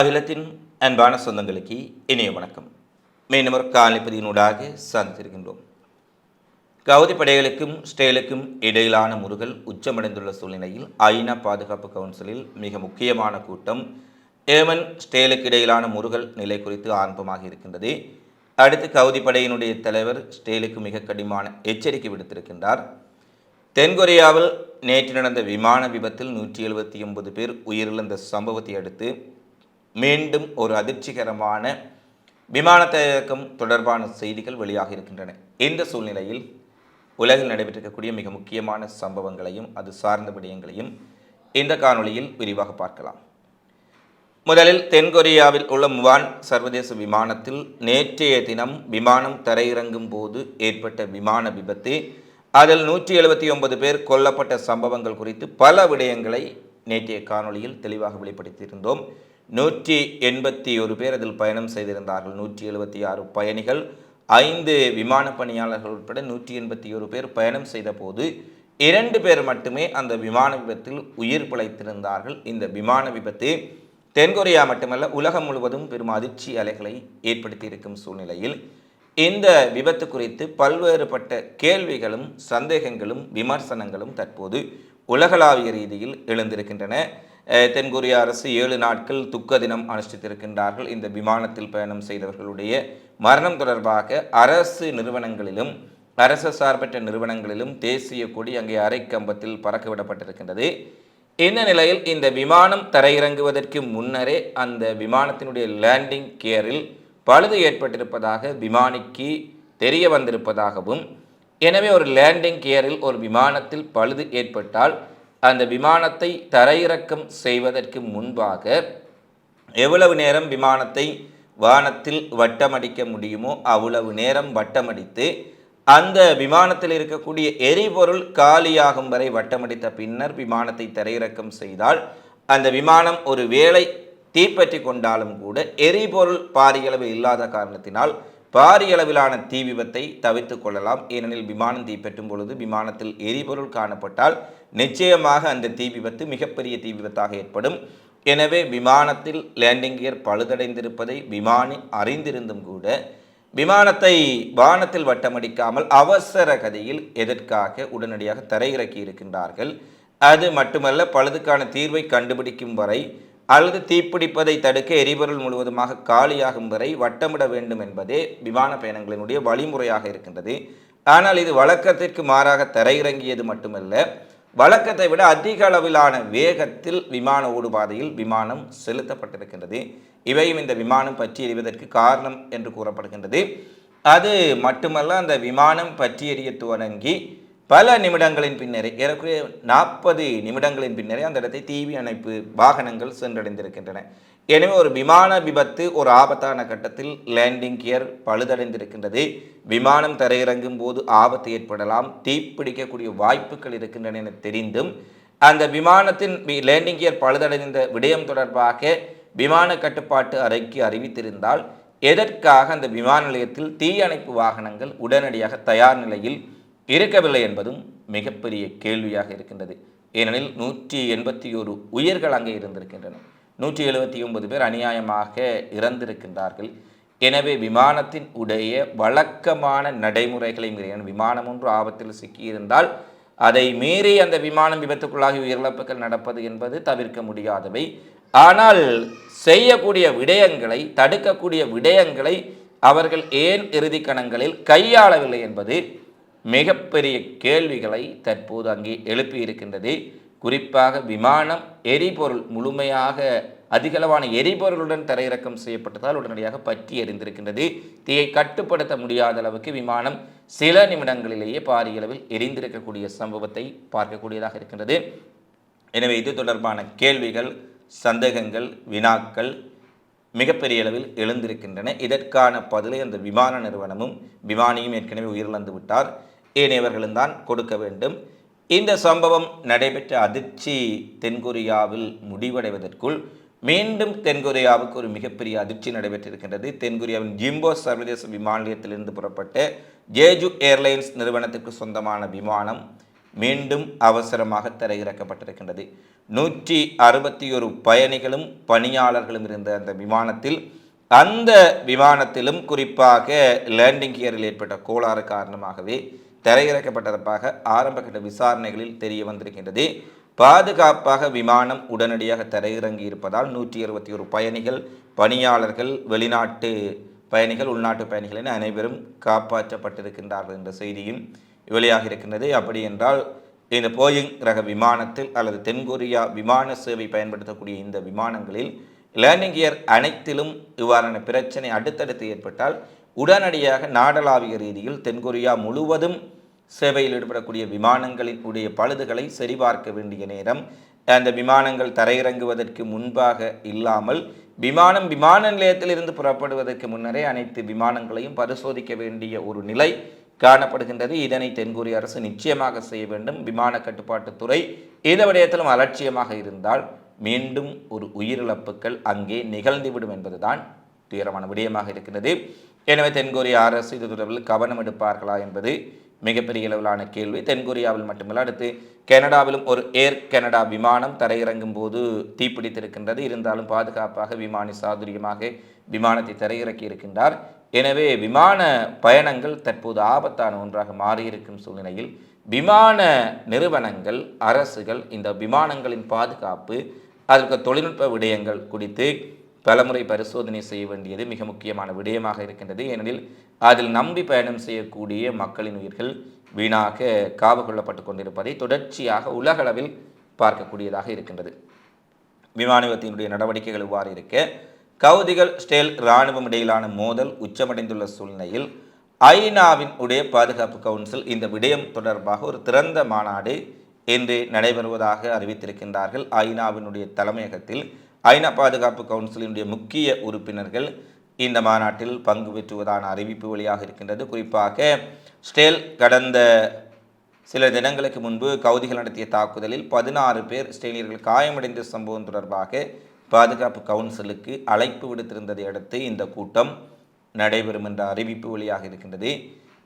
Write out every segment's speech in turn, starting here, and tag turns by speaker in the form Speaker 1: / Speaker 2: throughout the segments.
Speaker 1: அகிலத்தின் அன்பான சொந்தங்களுக்கு இனிய வணக்கம். மீண்டும் ஒரு காலைப்பதியினூடாக சந்தித்திருக்கின்றோம். கவுதி படைகளுக்கும் ஸ்டேலுக்கும் இடையிலான முருகல் உச்சமடைந்துள்ள சூழ்நிலையில் ஐநா பாதுகாப்பு கவுன்சிலில் மிக முக்கியமான கூட்டம் ஏமன் ஸ்டேலுக்கு இடையிலான முருகல் நிலை குறித்து ஆரம்பமாக இருக்கின்றது. அடுத்து கவுதி படையினுடைய தலைவர் ஸ்டேலுக்கு மிக கடிமான எச்சரிக்கை விடுத்திருக்கின்றார். தென்கொரியாவில் நேற்று நடந்த விமான விபத்தில் நூற்றி எழுபத்தி ஒன்பது பேர் உயிரிழந்த சம்பவத்தை அடுத்து மீண்டும் ஒரு அதிர்ச்சிகரமான விமான தயக்கம் தொடர்பான செய்திகள் வெளியாக இருக்கின்றன. இந்த சூழ்நிலையில் உலகில் நடைபெற்றிருக்கக்கூடிய மிக முக்கியமான சம்பவங்களையும் அது சார்ந்த விடயங்களையும் இந்த காணொளியில் விரிவாக பார்க்கலாம். முதலில் தென்கொரியாவில் உள்ள முவான் சர்வதேச விமானத்தில் நேற்றைய தினம் விமானம் தரையிறங்கும் போது ஏற்பட்ட விமான விபத்து அதில் நூற்றி எழுபத்தி ஒன்பது பேர் கொல்லப்பட்ட சம்பவங்கள் குறித்து பல விடயங்களை நேற்றைய காணொளியில் தெளிவாக வெளிப்படுத்தியிருந்தோம். நூற்றி எண்பத்தி ஒரு பேர் அதில் பயணம் செய்திருந்தார்கள். நூற்றி எழுபத்தி ஆறு பயணிகள் ஐந்து விமான பணியாளர்கள் உட்பட நூற்றி எண்பத்தி ஒரு பேர் பயணம் செய்தபோது இரண்டு பேர் மட்டுமே அந்த விமான விபத்தில் உயிர் பிழைத்திருந்தார்கள். இந்த விமான விபத்து தென்கொரியா மட்டுமல்ல உலகம் முழுவதும் பெரும் அதிர்ச்சி அலைகளை ஏற்படுத்தியிருக்கும் சூழ்நிலையில் இந்த விபத்து குறித்து பல்வேறுபட்ட கேள்விகளும் சந்தேகங்களும் விமர்சனங்களும் தற்போது உலகளாவிய ரீதியில் எழுந்திருக்கின்றன. தென்கொரிய அரசு ஏழு நாட்கள் துக்க தினம் அனுஷ்டித்திருக்கின்றார்கள். இந்த விமானத்தில் பயணம் செய்தவர்களுடைய மரணம் தொடர்பாக அரசு நிறுவனங்களிலும் அரசு சார்பற்ற நிறுவனங்களிலும் தேசிய கொடி அங்கே அரைக்கம்பத்தில் பறக்கவிடப்பட்டிருக்கின்றது. இந்த நிலையில் இந்த விமானம் தரையிறங்குவதற்கு முன்னரே அந்த விமானத்தினுடைய லேண்டிங் கியரில் பழுது ஏற்பட்டிருப்பதாக விமானிக்கு தெரிய வந்திருப்பதாகவும் எனவே ஒரு லேண்டிங் கியரில் ஒரு விமானத்தில் பழுது ஏற்பட்டால் அந்த விமானத்தை தரையிறக்கம் செய்வதற்கு முன்பாக எவ்வளவு நேரம் விமானத்தை வானத்தில் வட்டமடிக்க முடியுமோ அவ்வளவு நேரம் வட்டமடித்து அந்த விமானத்தில் இருக்கக்கூடிய எரிபொருள் காலியாகும் வரை வட்டமடித்த பின்னர் விமானத்தை தரையிறக்கம் செய்தால் அந்த விமானம் ஒரு வேளை தீப்பற்றி கொண்டாலும் கூட எரிபொருள் பாரியளவு இல்லாத காரணத்தினால் பாரியளவிலான தீ விபத்தை தவிர்த்து கொள்ளலாம். ஏனெனில் விமானம் தீப்பற்றும் பொழுது விமானத்தில் எரிபொருள் காணப்பட்டால் நிச்சயமாக அந்த தீ விபத்து மிகப்பெரிய தீ விபத்தாக ஏற்படும். எனவே விமானத்தில் லேண்டிங் கியர் பழுதடைந்திருப்பதை விமானி அறிந்திருந்தும் கூட விமானத்தை வானத்தில் வட்டமடிக்காமல் அவசர கதையில் எதற்காக உடனடியாக தரையிறக்கி இருக்கின்றார்கள்? அது மட்டுமல்ல பழுதுக்கான தீர்வை கண்டுபிடிக்கும் வரை அல்லது தீப்பிடிப்பதை தடுக்க எரிபொருள் முழுவதுமாக காலியாகும் வரை வட்டமிட வேண்டும் என்பதே விமான பயணங்களினுடைய வழிமுறையாக இருக்கின்றது. ஆனால் இது வழக்கத்திற்கு மாறாக தரையிறங்கியது மட்டுமல்ல வழக்கத்தை விட அதிக அளவிலான வேகத்தில் விமான ஓடுபாதையில் விமானம் செலுத்தப்பட்டிருக்கின்றது. இவையும் இந்த விமானம் பற்றி எறிவதற்கு காரணம் என்று கூறப்படுகின்றது. அது மட்டுமல்ல அந்த விமானம் பற்றி எறிய துவங்கி பல நிமிடங்களின் பின்னரே ஏறக்குறைய நாற்பது நிமிடங்களின் பின்னரே அந்த இடத்தை தீவி அணைப்பு வாகனங்கள் சென்றடைந்திருக்கின்றன. எனவே ஒரு விமான விபத்து ஒரு ஆபத்தான கட்டத்தில் லேண்டிங் கியர் பழுதடைந்திருக்கின்றது. விமானம் தரையிறங்கும் போது ஆபத்து ஏற்படலாம் தீப்பிடிக்கக்கூடிய வாய்ப்புகள் இருக்கின்றன என தெரிந்தும் அந்த விமானத்தின் லேண்டிங் கியர் பழுதடைந்த விடயம் தொடர்பாக விமான கட்டுப்பாட்டு அறைக்கு அறிவித்திருந்தால் எதற்காக அந்த விமான நிலையத்தில் தீயணைப்பு வாகனங்கள் உடனடியாக தயார் நிலையில் இருக்கவில்லை என்பதும் மிகப்பெரிய கேள்வியாக இருக்கின்றது. ஏனெனில் நூற்றி எண்பத்தி ஒரு உயிர்கள் அங்கே இருந்திருக்கின்றன. நூற்றி எழுபத்தி ஒன்பது பேர் அநியாயமாக இறந்திருக்கின்றார்கள். எனவே விமானத்தின் உடைய வழக்கமான நடைமுறைகளை மீறிய விமானம் ஒன்று ஆபத்தில் சிக்கியிருந்தால் அதை மீறி அந்த விமானம் விபத்துக்குள்ளாகி உயிரிழப்புகள் நடப்பது என்பது தவிர்க்க முடியாதவை. ஆனால் செய்யக்கூடிய விடயங்களை தடுக்கக்கூடிய விடயங்களை அவர்கள் ஏன் இறுதி கணங்களில் கையாளவில்லை என்பது மிகப்பெரிய கேள்விகளை தற்போது அங்கே எழுப்பியிருக்கின்றது. குறிப்பாக விமானம் எரிபொருள் முழுமையாக அதிகளவான எரிபொருளுடன் தரையிறக்கம் செய்யப்பட்டதால் உடனடியாக பற்றி எரிந்திருக்கின்றது. தீயை கட்டுப்படுத்த முடியாத அளவுக்கு விமானம் சில நிமிடங்களிலேயே பாரிய அளவில் எரிந்திருக்கக்கூடிய சம்பவத்தை பார்க்கக்கூடியதாக இருக்கின்றது. எனவே இது தொடர்பான கேள்விகள் சந்தேகங்கள் வினாக்கள் மிகப்பெரிய அளவில் எழுந்திருக்கின்றன. இதற்கான பதிலை அந்த விமான நிறுவனமும் விமானியும் ஏற்கனவே உயிரிழந்து விட்டார் ஏனையவர்களும் தான் கொடுக்க வேண்டும். இந்த சம்பவம் நடைபெற்ற அதிர்ச்சி தென்கொரியாவில் முடிவடைவதற்குள் மீண்டும் தென்கொரியாவுக்கு ஒரு மிகப்பெரிய அதிர்ச்சி நடைபெற்றிருக்கின்றது. தென்கொரியாவின் ஜிம்போ சர்வதேச விமான நிலையத்திலிருந்து புறப்பட்ட ஜேஜு ஏர்லைன்ஸ் நிறுவனத்துக்கு சொந்தமான விமானம் மீண்டும் அவசரமாக தரையிறக்கப்பட்டிருக்கின்றது. நூற்றி அறுபத்தி ஒரு பயணிகளும் பணியாளர்களும் இருந்த அந்த விமானத்தில் அந்த விமானத்திலும் குறிப்பாக லேண்டிங் கியரில் ஏற்பட்ட கோளாறு காரணமாகவே தரையிறக்கப்பட்டதற்காக ஆரம்பகட்ட விசாரணைகளில் தெரிய வந்திருக்கின்றது. பாதுகாப்பாக விமானம் உடனடியாக தரையிறங்கி இருப்பதால் நூற்றி இருபத்தி ஒரு பயணிகள் பணியாளர்கள் வெளிநாட்டு பயணிகள் உள்நாட்டு பயணிகள் என அனைவரும் காப்பாற்றப்பட்டிருக்கின்றார்கள் என்ற செய்தியும் வெளியாக இருக்கின்றது. அப்படி என்றால் இந்த போயிங் ரக விமானத்தில் அல்லது தென்கொரியா விமான சேவை பயன்படுத்தக்கூடிய இந்த விமானங்களில் லேர்னிங் இயர் அனைத்திலும் இவ்வாறான பிரச்சனை அடுத்தடுத்து ஏற்பட்டால் உடனடியாக நாடளாவிய ரீதியில் தென்கொரியா முழுவதும் சேவையில் ஈடுபடக்கூடிய விமானங்களினுடைய பழுதுகளை சரிபார்க்க வேண்டிய நேரம். அந்த விமானங்கள் தரையிறங்குவதற்கு முன்பாக இல்லாமல் விமானம் விமான நிலையத்திலிருந்து புறப்படுவதற்கு முன்னரே அனைத்து விமானங்களையும் பரிசோதிக்க வேண்டிய ஒரு நிலை காணப்படுகின்றது. இதனை தென்கொரிய அரசு நிச்சயமாக செய்ய வேண்டும். விமான கட்டுப்பாட்டுத்துறை இந்த விடயத்திலும் அலட்சியமாக இருந்தால் மீண்டும் ஒரு உயிரிழப்புகள் அங்கே நிகழ்ந்துவிடும் என்பதுதான் துயரமான விடயமாக இருக்கிறது. எனவே தென்கொரிய அரசு இது தொடர்பில் கவனம் எடுப்பார்களா என்பது மிகப்பெரிய அளவிலான கேள்வி. தென்கொரியாவில் மட்டுமல்ல அடுத்து கனடாவிலும் ஒரு ஏர் கனடா விமானம் தரையிறங்கும் போது தீப்பிடித்திருக்கின்றது. இருந்தாலும் பாதுகாப்பாக விமானி சாதுரியமாக விமானத்தை தரையிறக்கி இருக்கின்றார். எனவே விமான பயணங்கள் தற்போது ஆபத்தான ஒன்றாக மாறியிருக்கும் சூழ்நிலையில் விமான நிறுவனங்கள் அரசுகள் இந்த விமானங்களின் பாதுகாப்பு அதற்கு தொழில்நுட்ப விடயங்கள் குறித்து பலமுறை பரிசோதனை செய்ய வேண்டியது மிக முக்கியமான விடயமாக இருக்கின்றது. ஏனெனில் அதில் நம்பி பயணம் செய்யக்கூடிய மக்களின் உயிர்கள் வீணாக காவு கொள்ளப்பட்டு கொண்டிருப்பதை தொடர்ச்சியாக உலகளவில் பார்க்கக்கூடியதாக இருக்கின்றது. விமானத்தினுடைய நடவடிக்கைகள் இவ்வாறு இருக்க கவுதிகள் ஸ்டேல் இராணுவம் இடையிலான மோதல் உச்சமடைந்துள்ள சூழ்நிலையில் ஐநாவின் உடைய பாதுகாப்பு கவுன்சில் இந்த விடயம் தொடர்பாக ஒரு திறந்த மாநாடு இன்று நடைபெறுவதாக அறிவித்திருக்கின்றார்கள். ஐநாவினுடைய தலைமையகத்தில் ஐநா பாதுகாப்பு கவுன்சிலினுடைய முக்கிய உறுப்பினர்கள் இந்த மாநாட்டில் பங்கு பெற்றுவதான அறிவிப்பு வழியாக இருக்கின்றது. குறிப்பாக ஸ்டேல் கடந்த சில தினங்களுக்கு முன்பு கவுதிகள் நடத்திய தாக்குதலில் பதினாறு பேர் ஸ்டேலியர்கள் காயமடைந்த சம்பவம் தொடர்பாக பாதுகாப்பு கவுன்சிலுக்கு அழைப்பு விடுத்திருந்ததை அடுத்து இந்த கூட்டம் நடைபெறும் என்ற அறிவிப்பு வழியாக இருக்கின்றது.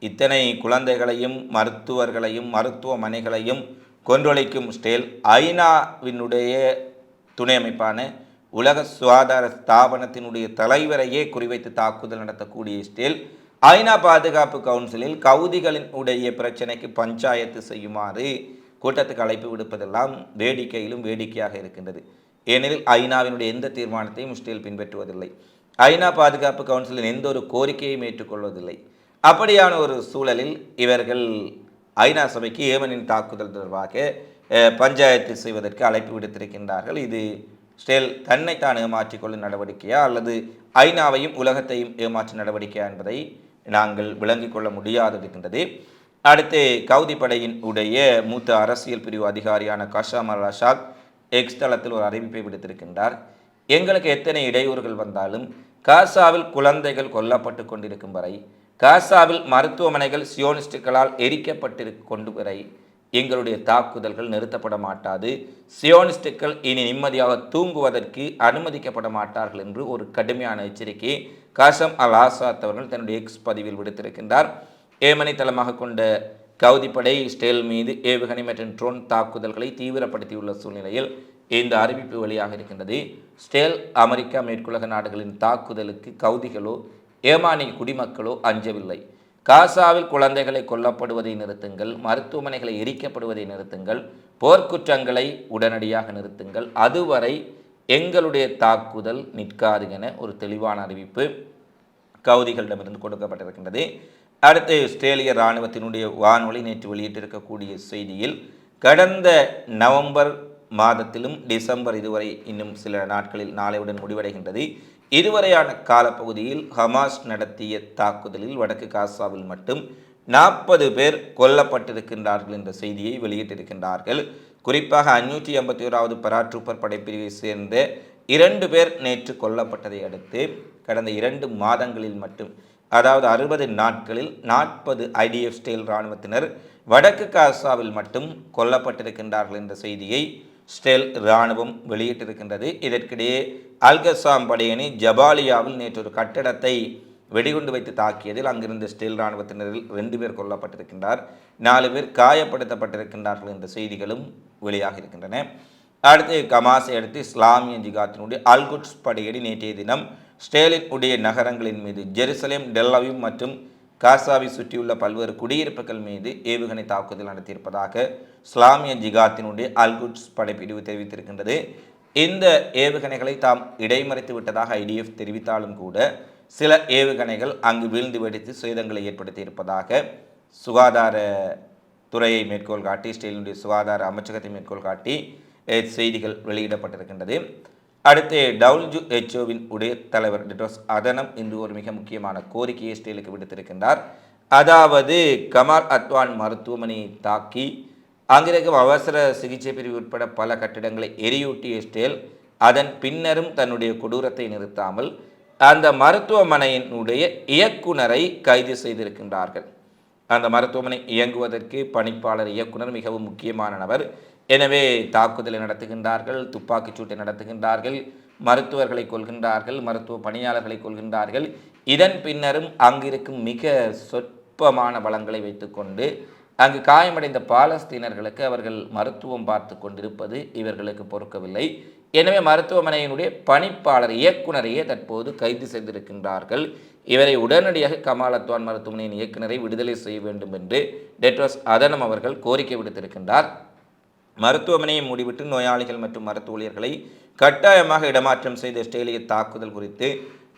Speaker 1: இத்தனை குழந்தைகளையும் மருத்துவர்களையும் மருத்துவமனைகளையும் கொன்றொழிக்கும் ஸ்டேல் ஐநாவினுடைய துணை அமைப்பான உலக சுகாதார ஸ்தாபனத்தினுடைய தலைவரையே குறிவைத்து தாக்குதல் நடத்தக்கூடிய ஸ்டேல் ஐநா பாதுகாப்பு கவுன்சிலில் கவுதிகளின் உடைய பிரச்சனைக்கு பஞ்சாயத்து செய்யுமாறு கூட்டத்துக்கு அழைப்பு விடுப்பதெல்லாம் வேடிக்கையிலும் வேடிக்கையாக இருக்கின்றது. ஏனெனில் ஐநாவினுடைய எந்த தீர்மானத்தையும் ஸ்டேல் பின்பற்றுவதில்லை. ஐநா பாதுகாப்பு கவுன்சிலின் எந்த ஒரு கோரிக்கையும் ஏற்றுக்கொள்வதில்லை. அப்படியான ஒரு சூழலில் இவர்கள் ஐநா சபைக்கு ஏமனின் தாக்குதல் தொடர்பாக பஞ்சாயத்து செய்வதற்கு அழைப்பு விடுத்திருக்கின்றார்கள். இது ஸ்டேல் தன்னைத்தான் ஏமாற்றிக்கொள்ளும் நடவடிக்கையா அல்லது ஐநாவையும் உலகத்தையும் ஏமாற்றும் நடவடிக்கையா என்பதை நாங்கள் விளங்கிக் கொள்ள முடியாது இருக்கின்றது. அடுத்து கவுதி படையின் உடைய மூத்த அரசியல் பிரிவு அதிகாரியான கஷாம் அல் எக்ஸ் தளத்தில் ஒரு அறிவிப்பை விடுத்திருக்கின்றார். எங்களுக்கு எத்தனை இடையூறுகள் வந்தாலும் காசாவில் குழந்தைகள் கொல்லப்பட்டு கொண்டிருக்கும் வரை காசாவில் மருத்துவமனைகள் சியோனிஸ்டுகளால் எரிக்கப்பட்டிரு கொண்டு வரை எங்களுடைய தாக்குதல்கள் நிறுத்தப்பட மாட்டாது. சியோனிஸ்டுகள் இனி நிம்மதியாக தூங்குவதற்கு அனுமதிக்கப்பட மாட்டார்கள் என்று ஒரு கடுமையான எச்சரிக்கை காசம் அல் ஆசாத் அவர்கள் தன்னுடைய எக்ஸ் பதிவில் விடுத்திருக்கின்றார். ஏமனை தளமாக கொண்ட கவுதிப்படை ஸ்டேல் மீது ஏவுகணை மற்றும் ட்ரோன் தாக்குதல்களை தீவிரப்படுத்தியுள்ள சூழ்நிலையில் இந்த அறிவிப்பு வெளியாக இருக்கின்றது. ஸ்டேல் அமெரிக்கா மேற்குலக நாடுகளின் தாக்குதலுக்கு கவுதிகளோ ஏமானிய குடிமக்களோ அஞ்சவில்லை. காசாவில் குழந்தைகளை கொல்லப்படுவதை நிறுத்துங்கள் மருத்துவமனைகளை எரிக்கப்படுவதை நிறுத்துங்கள் போர்க்குற்றங்களை உடனடியாக நிறுத்துங்கள். அதுவரை எங்களுடைய தாக்குதல் நிற்காது என ஒரு தெளிவான அறிவிப்பு கவுதிகளிடமிருந்து கொடுக்கப்பட்டிருக்கின்றது. அடுத்து ஆஸ்திரேலிய இராணுவத்தினுடைய வானொலி நேற்று வெளியிட்டிருக்கக்கூடிய செய்தியில் கடந்த நவம்பர் மாதத்திலும் டிசம்பர் இதுவரை இன்னும் சில நாட்களில் நாளையுடன் முடிவடைகின்றது. இதுவரையான காலப்பகுதியில் ஹமாஸ் நடத்திய தாக்குதலில் வடக்கு காசாவில் மட்டும் நாற்பது பேர் கொல்லப்பட்டிருக்கின்றார்கள் என்ற செய்தியை வெளியிட்டிருக்கின்றார்கள். குறிப்பாக அஞ்சூற்றி ஐம்பத்தி ஓராவது பராட்ரூப்பர் படைப்பிரிவை சேர்ந்த இரண்டு பேர் நேற்று கொல்லப்பட்டதை அடுத்து கடந்த இரண்டு மாதங்களில் மட்டும் அதாவது அறுபது நாட்களில் நாற்பது ஐடிஎஃப் ஸ்டைல் இராணுவத்தினர் வடக்கு காசாவில் மட்டும் கொல்லப்பட்டிருக்கின்றார்கள் என்ற செய்தியை ஸ்டெல் இராணுவம் வெளியிட்டிருக்கின்றது. இதற்கிடையே அல்கசாம் படையணி ஜபாலியாவில் நேற்று ஒரு கட்டடத்தை வெடிகுண்டு வைத்து தாக்கியதில் அங்கிருந்த ஸ்டெல் இராணுவத்தினரில் ரெண்டு பேர் கொல்லப்பட்டிருக்கின்றார். நாலு பேர் காயப்படுத்தப்பட்டிருக்கின்றார்கள் என்ற செய்திகளும் வெளியாக இருக்கின்றன. அடுத்து கமாஸை அடுத்து இஸ்லாமிய ஜிகாத்தினுடைய அல்குட்ஸ் படையடி நேற்றைய தினம் ஸ்டேலின் உடைய நகரங்களின் மீது ஜெருசலேம் டெல்லவியும் மற்றும் காசாவை சுற்றியுள்ள பல்வேறு குடியிருப்புகள் மீது ஏவுகணை தாக்குதல் நடத்தியிருப்பதாக இஸ்லாமிய ஜிகாத்தினுடைய அல்குட்ஸ் படைப்பிரிவு தெரிவித்திருக்கின்றது. இந்த ஏவுகணைகளை தாம் இடைமறைத்து விட்டதாக ஐடிஎஃப் தெரிவித்தாலும் கூட சில ஏவுகணைகள் அங்கு வீழ்ந்து வெடித்து சேதங்களை ஏற்படுத்தி இருப்பதாக சுகாதார துறையை மேற்கோள் காட்டி ஸ்டெயினுடைய சுகாதார அமைச்சகத்தை மேற்கோள் காட்டி செய்திகள் வெளியிடப்பட்டிருக்கின்றது. அடுத்து டவுல்ஜு ஹெச்ஓவின் உடைய தலைவர் டிட்டோஸ் அதனம் இன்று ஒரு மிக முக்கியமான கோரிக்கையை இஸ்ரேலுக்கு விடுத்திருக்கின்றார். அதாவது கமால் அத்வான் மருத்துவமனையை தாக்கி அங்கிருக்கும் அவசர சிகிச்சை பிரிவு உட்பட பல கட்டிடங்களை எரியூட்டிய ஸ்டேல் அதன் பின்னரும் தன்னுடைய கொடூரத்தை நிறுத்தாமல் அந்த மருத்துவமனையினுடைய இயக்குனரை கைது செய்திருக்கின்றார்கள். அந்த மருத்துவமனை இயங்குவதற்கு பணிப்பாளர் இயக்குனர் மிகவும் முக்கியமான நபர். எனவே தாக்குதலை நடத்துகின்றார்கள் துப்பாக்கிச் சூட்டை நடத்துகின்றார்கள் மருத்துவர்களை கொள்கின்றார்கள் மருத்துவ பணியாளர்களை கொள்கின்றார்கள் இதன் பின்னரும் அங்கிருக்கும் மிக சொற்பமான பலங்களை வைத்துக்கொண்டு அங்கு காயமடைந்த பாலஸ்தீனர்களுக்கு அவர்கள் மருத்துவம் பார்த்து கொண்டிருப்பது இவர்களுக்கு பொறுக்கவில்லை. எனவே மருத்துவமனையினுடைய பணிப்பாளர் இயக்குனரையே தற்போது கைது செய்திருக்கின்றார்கள். இவரை உடனடியாக கமாலத்வான் மருத்துவமனையின் இயக்குனரை விடுதலை செய்ய வேண்டும் என்று டெட்ரோஸ் அதனம் அவர்கள் கோரிக்கை விடுத்திருக்கின்றார். மருத்துவமனையை மூடிவிட்டு நோயாளிகள் மற்றும் மருத்துவ ஊழியர்களை கட்டாயமாக இடமாற்றம் செய்த இஸ்ரேலிய தாக்குதல் குறித்து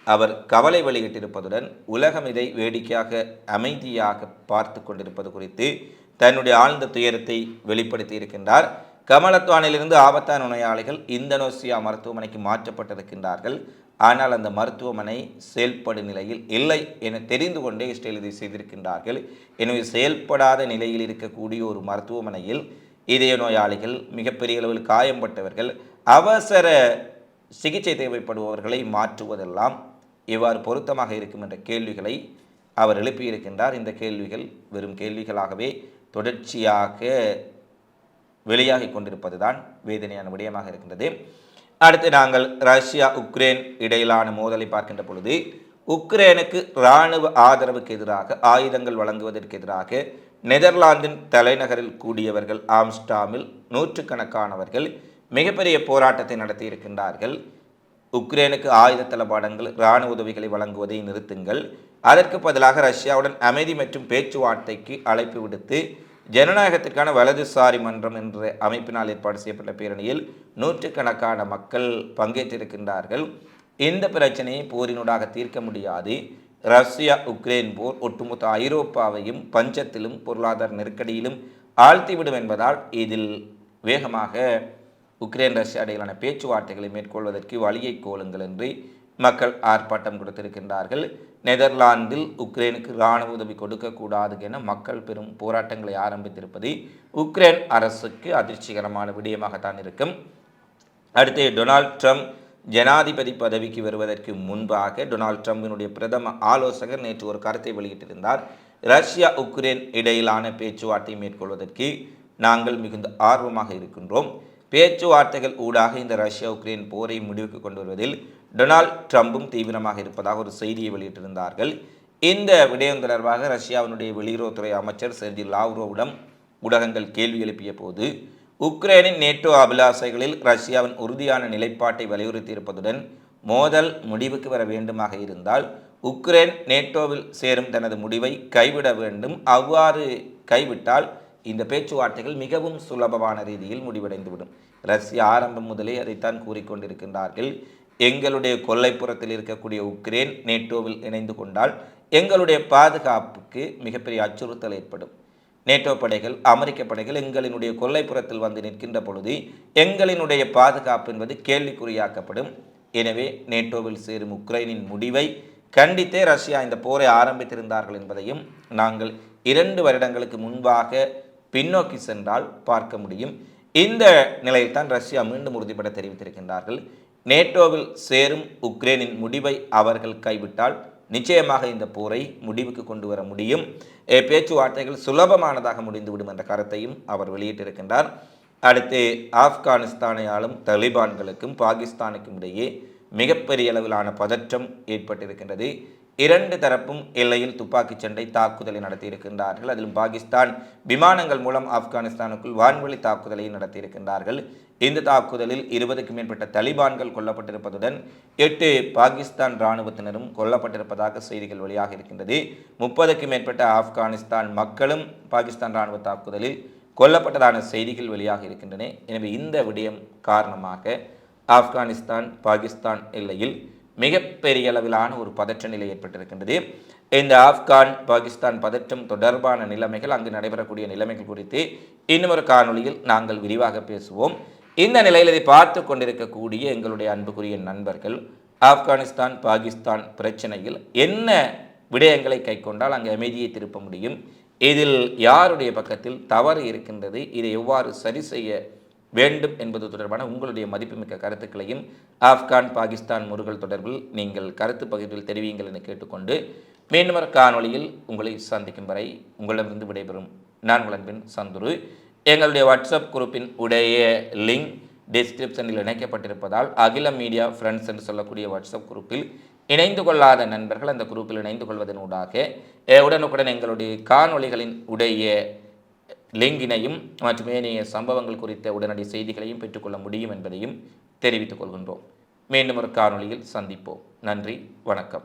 Speaker 1: அவர் கவலை வெளியிட்டிருப்பதுடன் உலகம் இதை வேடிக்கையாக அமைதியாக பார்த்து கொண்டிருப்பது குறித்து தன்னுடைய ஆழ்ந்த துயரத்தை வெளிப்படுத்தி இருக்கின்றார். கமலத்வானிலிருந்து ஆபத்தான நோயாளிகள் இந்தோனேசியா மருத்துவமனைக்கு மாற்றப்பட்டிருக்கின்றார்கள். ஆனால் அந்த மருத்துவமனை செயல்படும் நிலையில் இல்லை என தெரிந்து கொண்டே இஸ்ரேல் இதை செய்திருக்கின்றார்கள். எனவே செயல்படாத நிலையில் இருக்கக்கூடிய ஒரு மருத்துவமனையில் இதய நோயாளிகள் மிகப்பெரிய அளவில் காயம்பட்டவர்கள் அவசர சிகிச்சை தேவைப்படுபவர்களை மாற்றுவதெல்லாம் இவ்வாறு பொருத்தமாக இருக்கும் என்ற கேள்விகளை அவர் எழுப்பியிருக்கின்றார். இந்த கேள்விகள் வெறும் கேள்விகளாகவே தொடர்ச்சியாக வெளியாகி கொண்டிருப்பதுதான் வேதனையான விடயமாக இருக்கின்றது. அடுத்து நாங்கள் ரஷ்யா உக்ரைன் இடையிலான மோதலை பார்க்கின்ற பொழுது உக்ரைனுக்கு இராணுவ ஆதரவுக்கு எதிராக ஆயுதங்கள் வழங்குவதற்கு எதிராக நெதர்லாந்தின் தலைநகரில் கூடியவர்கள் ஆம்ஸ்டாமில் நூற்றுக்கணக்கானவர்கள் மிகப்பெரிய போராட்டத்தை நடத்தியிருக்கின்றார்கள். உக்ரைனுக்கு ஆயுத தளபாடங்கள் இராணுவ உதவிகளை வழங்குவதை நிறுத்துங்கள். அதற்கு பதிலாக ரஷ்யாவுடன் அமைதி மற்றும் பேச்சுவார்த்தைக்கு அழைப்பு விடுத்து ஜனநாயகத்திற்கான வலதுசாரி மன்றம் என்ற அமைப்பினால் ஏற்பாடு செய்யப்பட்ட பேரணியில் நூற்றுக்கணக்கான மக்கள் பங்கேற்றிருக்கின்றார்கள். இந்த பிரச்சனையை போரினூடாக தீர்க்க முடியாது. ரஷ்யா உக்ரைன் போர் ஒட்டுமொத்த ஐரோப்பாவையும் பஞ்சத்திலும் பொருளாதார நெருக்கடியிலும் ஆழ்த்திவிடும் என்பதால் இதில் வேகமாக உக்ரைன் ரஷ்யா இடையிலான பேச்சுவார்த்தைகளை மேற்கொள்வதற்கு வழியை கோலுங்கள் என்று மக்கள் ஆர்ப்பாட்டம் கொடுத்திருக்கின்றார்கள். நெதர்லாந்தில் உக்ரைனுக்கு இராணுவ உதவி கொடுக்கக்கூடாது என மக்கள் பெரும் போராட்டங்களை ஆரம்பித்திருப்பது உக்ரைன் அரசுக்கு அதிர்ச்சிகரமான விடயமாகத்தான் இருக்கும். அடுத்து டொனால்ட் ட்ரம்ப் ஜனாதிபதி பதவிக்கு வருவதற்கு முன்பாக டொனால்ட் ட்ரம்பினுடைய பிரதம ஆலோசகர் நேற்று ஒரு கருத்தை வெளியிட்டிருந்தார். ரஷ்யா உக்ரைன் இடையிலான பேச்சுவார்த்தை மேற்கொள்வதற்கு நாங்கள் மிகுந்த ஆர்வமாக இருக்கின்றோம். பேச்சுவார்த்தைகள் ஊடாக இந்த ரஷ்யா உக்ரைன் போரை முடிவுக்கு கொண்டு வருவதில் டொனால்ட் ட்ரம்பும் தீவிரமாக இருப்பதாக ஒரு செய்தியை வெளியிட்டிருந்தார்கள். இந்த விடயம் தொடர்பாக ரஷ்யாவினுடைய வெளியுறவுத்துறை அமைச்சர் செர்ஜி லாவ்ரோவிடம் ஊடகங்கள் கேள்வி எழுப்பிய போது உக்ரைனின் நேட்டோ அபிலாசைகளில் ரஷ்யாவின் உறுதியான நிலைப்பாட்டை வலியுறுத்தியிருப்பதுடன் மோதல் முடிவுக்கு வர வேண்டுமாக இருந்தால் உக்ரைன் நேட்டோவில் சேரும் தனது முடிவை கைவிட வேண்டும். அவ்வாறு கைவிட்டால் இந்த பேச்சுவார்த்தைகள் மிகவும் சுலபமான ரீதியில் முடிவடைந்துவிடும். ரஷ்யா ஆரம்பம் முதலே அதைத்தான் கூறிக்கொண்டிருக்கின்றார்கள். எங்களுடைய கொல்லைப்புறத்தில் இருக்கக்கூடிய உக்ரைன் நேட்டோவில் இணைந்து கொண்டால் எங்களுடைய பாதுகாப்புக்கு மிகப்பெரிய அச்சுறுத்தல் ஏற்படும். நேட்டோ படைகள் அமெரிக்க படைகள் எங்களினுடைய கொல்லைப்புறத்தில் வந்து நிற்கின்ற பொழுது எங்களினுடைய பாதுகாப்பு என்பது கேள்விக்குறியாக்கப்படும். எனவே நேட்டோவில் சேரும் உக்ரைனின் முடிவை கண்டித்தே ரஷ்யா இந்த போரை ஆரம்பித்திருந்தார்கள் என்பதையும் நாங்கள் இரண்டு வருடங்களுக்கு முன்பாக பின்னோக்கி சென்றால் பார்க்க முடியும். இந்த நிலையில்தான் ரஷ்யா மீண்டும் உறுதிப்பட தெரிவித்திருக்கின்றார்கள். நேட்டோவில் சேரும் உக்ரைனின் முடிவை அவர்கள் கைவிட்டால் நிச்சயமாக இந்த போரை முடிவுக்கு கொண்டு வர முடியும். பேச்சுவார்த்தைகள் சுலபமானதாக முடிந்துவிடும் என்ற கருத்தையும் அவர் வெளியிட்டிருக்கின்றார். அடுத்து ஆப்கானிஸ்தானை ஆளும் தலிபான்களுக்கும் பாகிஸ்தானுக்கும் இடையே மிகப்பெரிய அளவிலான பதற்றம் ஏற்பட்டிருக்கின்றது. இரண்டு தரப்பும் எல்லையில் துப்பாக்கிச் சண்டை தாக்குதலை நடத்தியிருக்கின்றார்கள். அதிலும் பாகிஸ்தான் விமானங்கள் மூலம் ஆப்கானிஸ்தானுக்குள் வான்வழி தாக்குதலை நடத்தியிருக்கின்றார்கள். இந்த தாக்குதலில் இருபதுக்கும் மேற்பட்ட தலிபான்கள் கொல்லப்பட்டிருப்பதுடன் எட்டு பாகிஸ்தான் இராணுவத்தினரும் கொல்லப்பட்டிருப்பதாக செய்திகள் வெளியாக இருக்கின்றது. முப்பதுக்கும் மேற்பட்ட ஆப்கானிஸ்தான் மக்களும் பாகிஸ்தான் இராணுவ தாக்குதலில் கொல்லப்பட்டதான செய்திகள் வெளியாக இருக்கின்றன. எனவே இந்த விடயம் காரணமாக ஆப்கானிஸ்தான் பாகிஸ்தான் எல்லையில் மிகப்பெரிய அளவிலான ஒரு பதற்ற நிலை ஏற்பட்டிருக்கின்றது. இந்த ஆப்கான் பாகிஸ்தான் பதற்றம் தொடர்பான நிலைமைகள் அங்கு நடைபெறக்கூடிய நிலைமைகள் குறித்து இன்னொரு காணொலியில் காணொளியில் நாங்கள் விரிவாக பேசுவோம். இந்த நிலையில் இதை பார்த்து கொண்டிருக்கக்கூடிய எங்களுடைய அன்புக்குரிய நண்பர்கள் ஆப்கானிஸ்தான் பாகிஸ்தான் பிரச்சனையில் என்ன விடயங்களை கைக்கொண்டால் அங்கு அமைதியை திருப்ப முடியும்? இதில் யாருடைய பக்கத்தில் தவறு இருக்கின்றது? இதை எவ்வாறு சரி செய்ய வேண்டும் என்பது தொடர்பான உங்களுடைய மதிப்புமிக்க கருத்துக்களையும் ஆப்கான் பாகிஸ்தான் முருகல் தொடர்பில் நீங்கள் கருத்து பகிர்வில் தெரிவியுங்கள் என கேட்டுக்கொண்டு மீண்டும் ஒரு காணொளியில் உங்களை சந்திக்கும் வரை உங்களிடமிருந்து விடைபெறும் நான் உங்கள் சந்துரு. எங்களுடைய வாட்ஸ்அப் குரூப்பின் உடைய லிங்க் டிஸ்கிரிப்ஷனில் இணைக்கப்பட்டிருப்பதால் அகில மீடியா ஃப்ரெண்ட்ஸ் என்று சொல்லக்கூடிய வாட்ஸ்அப் குரூப்பில் இணைந்து கொள்ளாத நண்பர்கள் அந்த குரூப்பில் இணைந்து கொள்வதனூடாக உடனுக்குடன் எங்களுடைய காணொளிகளின் உடைய லிங்கினையும் மற்றும் ஏனைய சம்பவங்கள் குறித்த உடனடி செய்திகளையும் பெற்றுக்கொள்ள முடியும் என்பதையும் தெரிவித்துக் கொள்கின்றோம். மீண்டும் ஒரு காணொலியில் சந்திப்போம். நன்றி வணக்கம்.